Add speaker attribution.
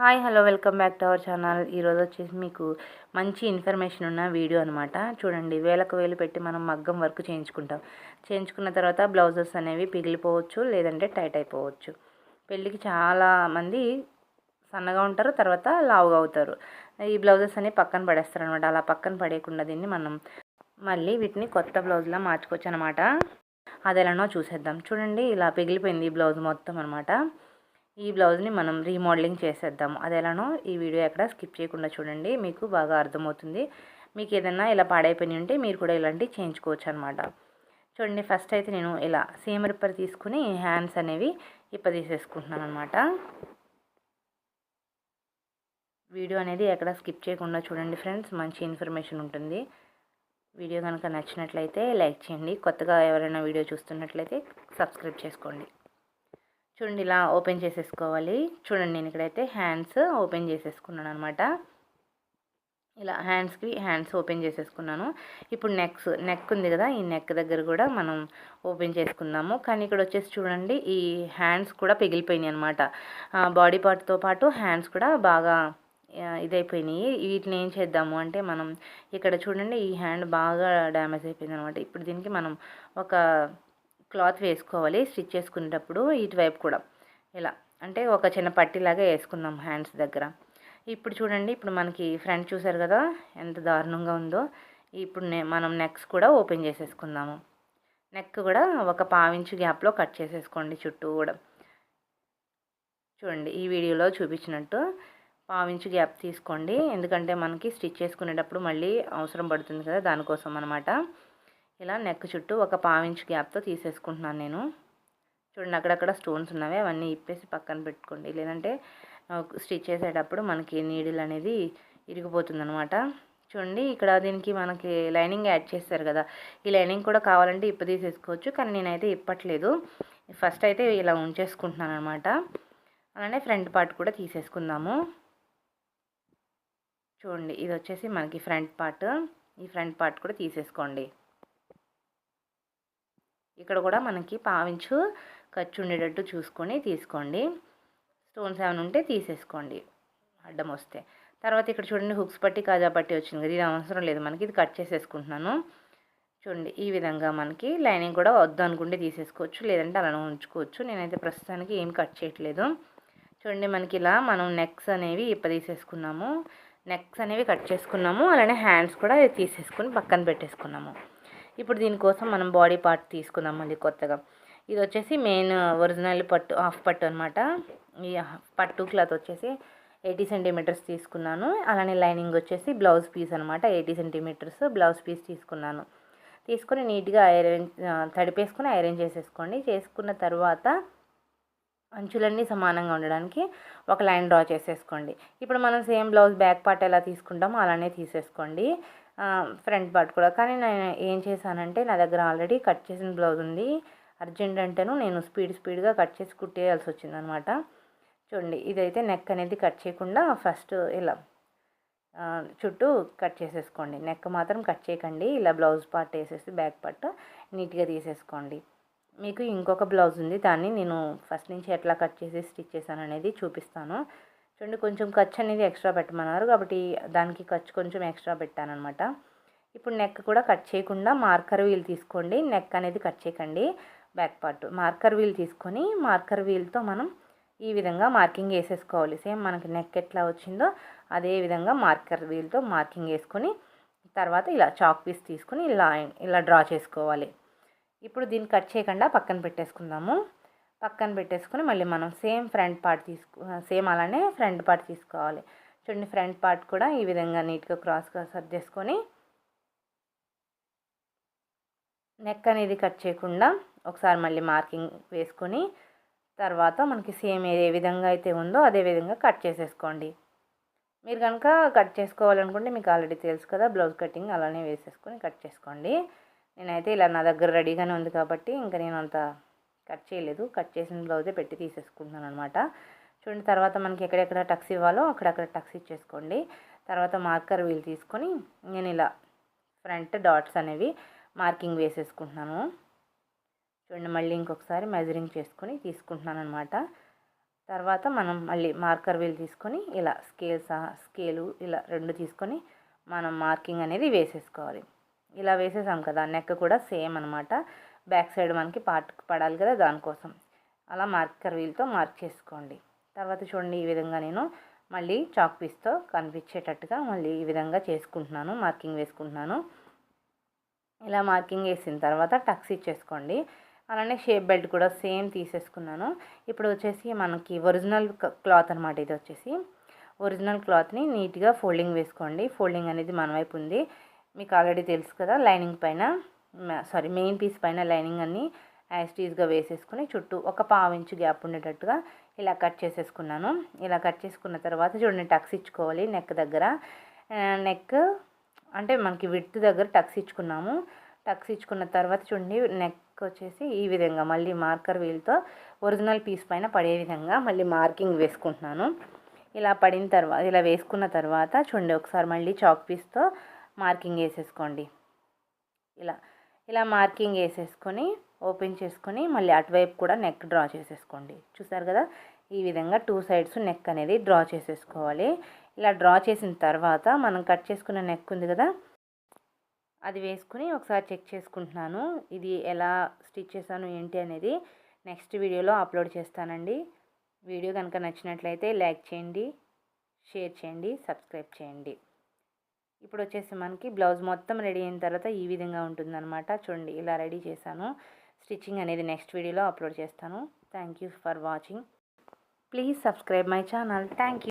Speaker 1: Hi hello welcome back to our channel. ఈరోజు వచ్చేసి మీకు మంచి ఇన్ఫర్మేషన్ ఉన్న వీడియో అనమాట చూడండి వేలకు వేలు పెట్టి మనం మగ్గం వర్క్ చేయించుకుంటాం. చేయించుకున్న తర్వాత బ్లౌజెస్ అనేవి పిగిలిపోవచ్చు లేదంటే టైట్ అయిపోవచ్చు. పెళ్ళికి చాలా మంది సన్నగా ఉంటారు తర్వాత లావుగా అవుతారు. ఈ బ్లౌజెస్ అనేవి పక్కన పడేస్తారు అనమాట అలా పక్కన పడేయకుండా దీన్ని మనం మళ్ళీ వీటిని కొత్త బ్లౌజ్లా మార్చుకోవచ్చు అనమాట అది ఎలానో చూసేద్దాం. చూడండి ఇలా పిగిలిపోయింది ఈ బ్లౌజ్ మొత్తం అనమాట ఈ బ్లౌజ్ని మనం రీమోడలింగ్ చేసేద్దాం అది ఎలానో ఈ వీడియో ఎక్కడ స్కిప్ చేయకుండా చూడండి. మీకు బాగా అర్థమవుతుంది. మీకు ఏదైనా ఇలా పాడైపోయి ఉంటే మీరు కూడా ఇలాంటివి చేయించుకోవచ్చు అనమాట చూడండి ఫస్ట్ అయితే నేను ఇలా సీమ రిప్పర్ తీసుకుని హ్యాండ్స్ అనేవి ఇప్ప తీసేసుకుంటున్నాను అనమాట వీడియో అనేది ఎక్కడ స్కిప్ చేయకుండా చూడండి ఫ్రెండ్స్. మంచి ఇన్ఫర్మేషన్ ఉంటుంది. వీడియో కనుక నచ్చినట్లయితే లైక్ చేయండి. కొత్తగా ఎవరైనా వీడియో చూస్తున్నట్లయితే సబ్స్క్రైబ్ చేసుకోండి. చూడండి ఇలా ఓపెన్ చేసేసుకోవాలి. చూడండి నేను ఇక్కడైతే హ్యాండ్స్ ఓపెన్ చేసేసుకున్నాను అనమాట ఇలా హ్యాండ్స్కి హ్యాండ్స్ ఓపెన్ చేసేసుకున్నాను. ఇప్పుడు నెక్స్ నెక్ ఉంది కదా ఈ నెక్ దగ్గర కూడా మనం ఓపెన్ చేసుకుందాము. కానీ ఇక్కడ వచ్చేసి చూడండి ఈ హ్యాండ్స్ కూడా పిగిలిపోయినాయి అనమాట. బాడీ పార్ట్తో పాటు హ్యాండ్స్ కూడా బాగా ఇదైపోయినాయి. వీటిని ఏం చేద్దాము అంటే మనం ఇక్కడ చూడండి ఈ హ్యాండ్ బాగా డ్యామేజ్ అయిపోయింది అనమాట ఇప్పుడు దీనికి మనం ఒక క్లాత్ వేసుకోవాలి స్టిచ్ చేసుకునేటప్పుడు ఇటువైపు కూడా. ఇలా అంటే ఒక చిన్న పట్టీలాగా వేసుకుందాం హ్యాండ్స్ దగ్గర. ఇప్పుడు చూడండి ఇప్పుడు మనకి ఫ్రంట్ చూసారు కదా ఎంత దారుణంగా ఉందో. ఇప్పుడు మనం నెక్స్ కూడా ఓపెన్ చేసేసుకుందాము. నెక్ కూడా ఒక పావించు గ్యాప్లో కట్ చేసేసుకోండి చుట్టూ కూడా. చూడండి ఈ వీడియోలో చూపించినట్టు పావించు గ్యాప్ తీసుకోండి. ఎందుకంటే మనకి స్టిచ్ చేసుకునేటప్పుడు మళ్ళీ అవసరం పడుతుంది కదా దానికోసం అనమాట ఇలా నెక్ చుట్టూ ఒక పావించు గ్యాప్తో తీసేసుకుంటున్నాను నేను. చూడండి అక్కడక్కడ స్టోన్స్ ఉన్నవి అవన్నీ ఇప్పేసి పక్కన పెట్టుకోండి. లేదంటే స్టిచ్ చేసేటప్పుడు మనకి నీడిల్ అనేది ఇరిగిపోతుందనమాట చూడండి ఇక్కడ దీనికి మనకి లైనింగ్ యాడ్ చేస్తారు కదా. ఈ లైనింగ్ కూడా కావాలంటే ఇప్ప తీసేసుకోవచ్చు కానీ నేనైతే ఇప్పట్లేదు. ఫస్ట్ అయితే ఇలా ఉంచేసుకుంటున్నాను అనమాట అలానే ఫ్రంట్ పార్ట్ కూడా తీసేసుకుందాము. చూడండి ఇది వచ్చేసి మనకి ఫ్రంట్ పార్ట్ ఈ ఫ్రంట్ పార్ట్ కూడా తీసేసుకోండి. ఇక్కడ కూడా మనకి పావించు ఖర్చు ఉండేటట్టు చూసుకొని తీసుకోండి. స్టోన్స్ ఏమైనా ఉంటే తీసేసుకోండి. అడ్డం వస్తే. తర్వాత ఇక్కడ చూడండి హుక్స్ పట్టి కాజా పట్టి వచ్చింది కదా ఇది అవసరం లేదు మనకి. ఇది కట్ చేసేసుకుంటున్నాను. చూడండి ఈ విధంగా మనకి లైనింగ్ కూడా వద్దు అనుకుంటే తీసేసుకోవచ్చు లేదంటే అలా ఉంచుకోవచ్చు. నేనైతే ప్రస్తుతానికి ఏం కట్ చేయట్లేదు. చూడండి మనకి ఇలా మనం నెక్స్ అనేవి ఇప్ప తీసేసుకున్నాము. నెక్స్ అనేవి కట్ చేసుకున్నాము. అలానే హ్యాండ్స్ కూడా తీసేసుకుని పక్కన పెట్టేసుకున్నాము. ఇప్పుడు దీనికోసం మనం బాడీ పార్ట్ తీసుకుందాం మళ్ళీ కొత్తగా. ఇది వచ్చేసి మెయిన్ ఒరిజినల్ పట్టు హాఫ్ పట్టు అనమాట ఈ పట్టు క్లాత్ వచ్చేసి ఎయిటీ సెంటీమీటర్స్ తీసుకున్నాను. అలానే లైనింగ్ వచ్చేసి బ్లౌజ్ పీస్ అనమాట ఎయిటీ సెంటీమీటర్స్ బ్లౌజ్ పీస్ తీసుకున్నాను. తీసుకొని నీట్గా ఐరన్ తడిపేసుకొని ఐరన్ చేసేసుకోండి. చేసుకున్న తర్వాత అంచులన్నీ సమానంగా ఉండడానికి ఒక లైన్ డ్రా చేసేసుకోండి. ఇప్పుడు మనం సేమ్ బ్లౌజ్ బ్యాక్ పార్ట్ ఎలా తీసుకుంటామో అలానే తీసేసుకోండి. ఫ్రంట్ పార్ట్ కూడా. కానీ నేను ఏం చేశానంటే నా దగ్గర ఆల్రెడీ కట్ చేసిన బ్లౌజ్ ఉంది. అర్జెంట్ అంటేను నేను స్పీడ్ స్పీడ్గా కట్ చేసి కుట్టేయాల్సి వచ్చిందనమాట. చూడండి ఇదైతే నెక్ అనేది కట్ చేయకుండా ఫస్ట్ ఇలా చుట్టూ కట్ చేసేసుకోండి. నెక్ మాత్రం కట్ చేయకండి. ఇలా బ్లౌజ్ పార్ట్ వేసేసి బ్యాక్ పార్ట్ నీట్గా తీసేసుకోండి. మీకు ఇంకొక బ్లౌజ్ ఉంది. దాన్ని నేను ఫస్ట్ నుంచి ఎట్లా కట్ చేసి స్టిచ్ చేశాను అనేది చూపిస్తాను. చూడండి కొంచెం ఖర్చు అనేది ఎక్స్ట్రా పెట్టమన్నారు. కాబట్టి దానికి ఖర్చు కొంచెం ఎక్స్ట్రా పెట్టానమాట ఇప్పుడు నెక్ కూడా కట్ చేయకుండా మార్కర్ వీల్ తీసుకోండి. నెక్ అనేది కట్ చేయకండి. బ్యాక్ పార్ట్ మార్కర్ వీల్ తీసుకొని మార్కర్ వీల్తో మనం ఈ విధంగా మార్కింగ్ వేసేసుకోవాలి. సేమ్ మనకి నెక్ ఎట్లా వచ్చిందో అదే విధంగా మార్కర్ వీల్తో మార్కింగ్ వేసుకొని తర్వాత ఇలా చాక్ పీస్ తీసుకొని ఇలా ఇలా డ్రా చేసుకోవాలి. ఇప్పుడు దీన్ని కట్ చేయకుండా పక్కన పెట్టేసుకుందాము. పక్కన పెట్టేసుకొని మళ్ళీ మనం సేమ్ ఫ్రంట్ పార్ట్ తీసుకు సేమ్ అలానే ఫ్రంట్ పార్ట్ తీసుకోవాలి. చూడండి ఫ్రంట్ పార్ట్ కూడా ఈ విధంగా నీట్గా క్రాస్గా సర్దేసుకొని నెక్ అనేది కట్ చేయకుండా ఒకసారి మళ్ళీ మార్కింగ్ వేసుకొని తర్వాత మనకి సేమ్ ఏ విధంగా అయితే ఉందో అదే విధంగా కట్ చేసేసుకోండి. మీరు కనుక కట్ చేసుకోవాలనుకుంటే మీకు ఆల్రెడీ తెలుసు కదా బ్లౌజ్ కటింగ్ అలానే వేసేసుకొని కట్ చేసుకోండి. నేనైతే ఇలా నా దగ్గర రెడీగానే ఉంది కాబట్టి ఇంకా నేను అంత కట్ చేయలేదు. కట్ చేసిన బ్లౌజే పెట్టి తీసేసుకుంటున్నాను అనమాట చూడండి తర్వాత మనకి ఎక్కడెక్కడ టక్స్ ఇవ్వాలో అక్కడక్కడ టక్స్ ఇచ్చేసుకోండి. తర్వాత మార్కర్ వీల్ తీసుకొని నేను ఇలా ఫ్రంట్ డాట్స్ అనేవి మార్కింగ్ వేసేసుకుంటున్నాను. చూడండి మళ్ళీ ఇంకొకసారి మెజరింగ్ చేసుకొని తీసుకుంటున్నాను అనమాట తర్వాత మనం మళ్ళీ మార్కర్ వీల్ తీసుకొని ఇలా స్కేల్ సహా స్కేలు ఇలా రెండు తీసుకొని మనం మార్కింగ్ అనేది వేసేసుకోవాలి. ఇలా వేసేసాం కదా నెక్ కూడా సేమ్ అనమాట బ్యాక్ సైడ్ మనకి పార్ట్ పడాలి కదా దానికోసం. అలా మార్కర్ వీల్తో మార్క్ చేసుకోండి. తర్వాత చూడండి ఈ విధంగా నేను మళ్ళీ చాక్ పీస్తో కనిపించేటట్టుగా మళ్ళీ ఈ విధంగా చేసుకుంటున్నాను మార్కింగ్ వేసుకుంటున్నాను. ఇలా మార్కింగ్ వేసిన తర్వాత టక్స్ ఇచ్చేసుకోండి. అలానే షేప్ బెల్ట్ కూడా సేమ్ తీసేసుకున్నాను. ఇప్పుడు వచ్చేసి మనకి ఒరిజినల్ క్లాత్ అనమాట ఇది వచ్చేసి. ఒరిజినల్ క్లాత్ని నీట్గా ఫోల్డింగ్ వేసుకోండి. ఫోల్డింగ్ అనేది మన వైపు ఉంది. మీకు ఆల్రెడీ తెలుసు కదా లైనింగ్ పైన. సారీ మెయిన్ పీస్ పైన లైనింగ్ అన్ని యాస్టీస్గా వేసేసుకుని చుట్టూ ఒక పావు ఇంచు గ్యాప్ ఉండేటట్టుగా ఇలా కట్ చేసేసుకున్నాను. ఇలా కట్ చేసుకున్న తర్వాత చూడండి టక్స్ ఇచ్చుకోవాలి నెక్ దగ్గర. నెక్ అంటే మనకి విడ్త్ దగ్గర టక్స్ ఇచ్చుకున్నాము. టక్స్ ఇచ్చుకున్న తర్వాత చూడండి నెక్ వచ్చేసి ఈ విధంగా మళ్ళీ మార్కర్ వీల్తో ఒరిజినల్ పీస్ పైన పడే విధంగా మళ్ళీ మార్కింగ్ వేసుకుంటున్నాను. ఇలా పడిన తర్వాత ఇలా వేసుకున్న తర్వాత చూడండి ఒకసారి మళ్ళీ చాక్ పీస్తో మార్కింగ్ వేసేసుకోండి. ఇలా ఇలా మార్కింగ్ వేసేసుకొని ఓపెన్ చేసుకొని మళ్ళీ అటువైపు కూడా నెక్ డ్రా చేసేసుకోండి. చూసారు కదా? ఈ విధంగా టూ సైడ్స్ నెక్ అనేది డ్రా చేసేసుకోవాలి. ఇలా డ్రా చేసిన తర్వాత మనం కట్ చేసుకున్న నెక్ ఉంది కదా? అది వేసుకుని ఒకసారి చెక్ చేసుకుంటున్నాను. ఇది ఎలా స్టిచ్ చేశాను ఏంటి అనేది నెక్స్ట్ వీడియోలో అప్లోడ్ చేస్తానండి. వీడియో కనుక నచ్చినట్లయితే లైక్ చేయండి షేర్ చేయండి సబ్స్క్రైబ్ చేయండి. ఇప్పుడు వచ్చేసి మనకి బ్లౌజ్ మొత్తం రెడీ అయిన తర్వాత ఈ విధంగా ఉంటుందన్నమాట. చూడండి ఇలా రెడీ చేశాను. స్టిచ్చింగ్ అనేది నెక్స్ట్ వీడియోలో అప్లోడ్ చేస్తాను. Thank you for watching. Please subscribe my channel. Thank you.